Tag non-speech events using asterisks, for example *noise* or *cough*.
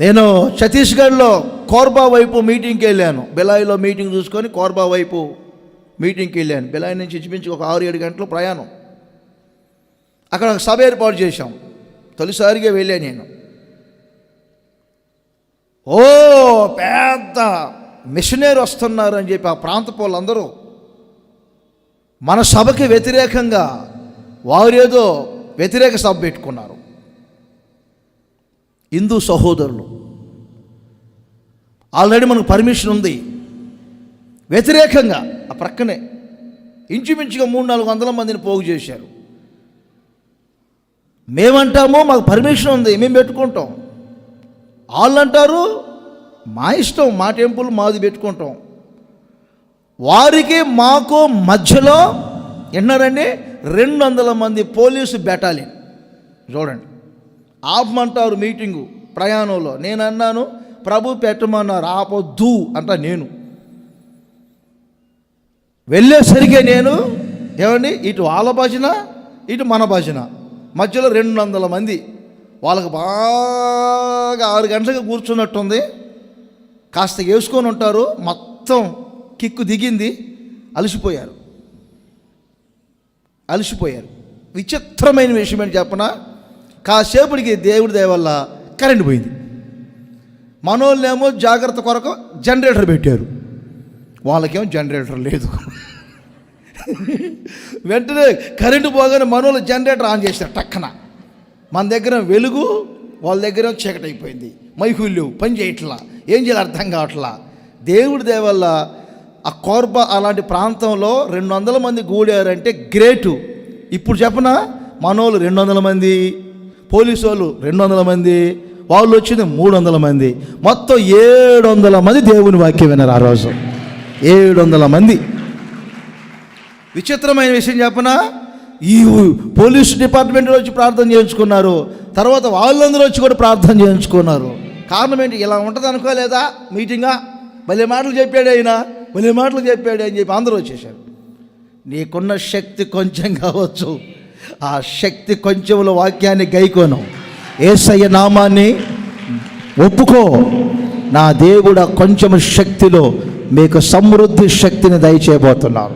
నేను ఛత్తీస్గఢ్లో కోర్బా వైపు మీటింగ్కి వెళ్ళాను. బిలాయిలో మీటింగ్ చూసుకొని కోర్బా వైపు మీటింగ్కి వెళ్ళాను. బిలాయి నుంచి ఇంచుమించు ఒక ఆరు ఏడు గంటలు ప్రయాణం. అక్కడ ఒక సభ ఏర్పాటు చేశాం. తొలిసారిగా వెళ్ళాను నేను. ఓ పెద్ద మిషనరీ వస్తున్నారు అని చెప్పి ఆ ప్రాంత వాళ్ళందరూ మన సభకి వ్యతిరేకంగా వారేదో వ్యతిరేక సభ పెట్టుకున్నారు. హిందూ సహోదరులు. ఆల్రెడీ మనకు పర్మిషన్ ఉంది. వ్యతిరేకంగా ఆ ప్రక్కనే ఇంచుమించుగా మూడు నాలుగు వందల మందిని పోగు చేశారు. మేమంటాము మాకు పర్మిషన్ ఉంది మేము పెట్టుకుంటాం. వాళ్ళు అంటారు మా ఇష్టం మా టెంపుల్ మాది పెట్టుకుంటాం. వారికి మాకు మధ్యలో ఎన్నారండి? రెండు వందల మంది పోలీసు బెటాలియన్. చూడండి. ఆపమంటారు మీటింగు ప్రయాణంలో. నేను అన్నాను ప్రభు పెట్టమన్నారు ఆపొద్దు అంట నేను. వెళ్ళేసరికే నేను ఏమండి? ఇటు వాళ్ళ భజన ఇటు మన భజన. మధ్యలో రెండు వందల మంది. వాళ్ళకి బాగా ఆరు గంటలకు కూర్చున్నట్టుంది. కాస్త వేసుకొని ఉంటారు. మొత్తం కిక్కు దిగింది. అలసిపోయారు. అలసిపోయారు. విచిత్రమైన విషయం ఏంటి చెప్పనా? కాసేపటికి దేవుడి దయవల్ల కరెంట్ పోయింది. మనోళ్ళేమో జాగ్రత్త కొరకు జనరేటర్ పెట్టారు. వాళ్ళకేమో జనరేటర్ లేదు. *laughs* వెంటనే కరెంటు పోగానే మనోళ్ళు జనరేటర్ ఆన్ చేశారు టక్కన. మన దగ్గర వెలుగు వాళ్ళ దగ్గర చీకటి అయిపోయింది. మైకులు పని చేయట్లా ఏం చేయాలి అర్థం కావట్లా. దేవుడి దేవల్ల ఆ కోర్బ అలాంటి ప్రాంతంలో రెండు వందల మంది గూడారంటే గ్రేటు. ఇప్పుడు చెప్పనా? మనోళ్ళు రెండు వందల మంది. పోలీసు వాళ్ళు రెండు వందల మంది వాళ్ళు వచ్చింది మూడు వందల మంది. మొత్తం ఏడు వందల మంది దేవుని వాక్యం విన్నారు ఆ రోజు. ఏడు వందల మంది. విచిత్రమైన విషయం చెప్పనా? ఈ పోలీస్ డిపార్ట్మెంట్లో వచ్చి ప్రార్థన చేయించుకున్నారు. తర్వాత వాళ్ళందరూ వచ్చి కూడా ప్రార్థన చేయించుకున్నారు. కారణం ఏంటి? ఇలా ఉంటుంది అనుకోలేదా మీటింగా? భలే మాటలు చెప్పాడు ఆయన. భలే మాటలు చెప్పాడు అని చెప్పి అందరూ వచ్చేసారు. నీకున్న శక్తి కొంచెం కావచ్చు. ఆ శక్తి కొంచెముల వాక్యాన్ని గైకోను. ఏసయ్య నామాన్ని ఒప్పుకో. నా దేవుడు కొంచెం శక్తిలో మీకు సమృద్ధి శక్తిని దయచేయబోతున్నాను.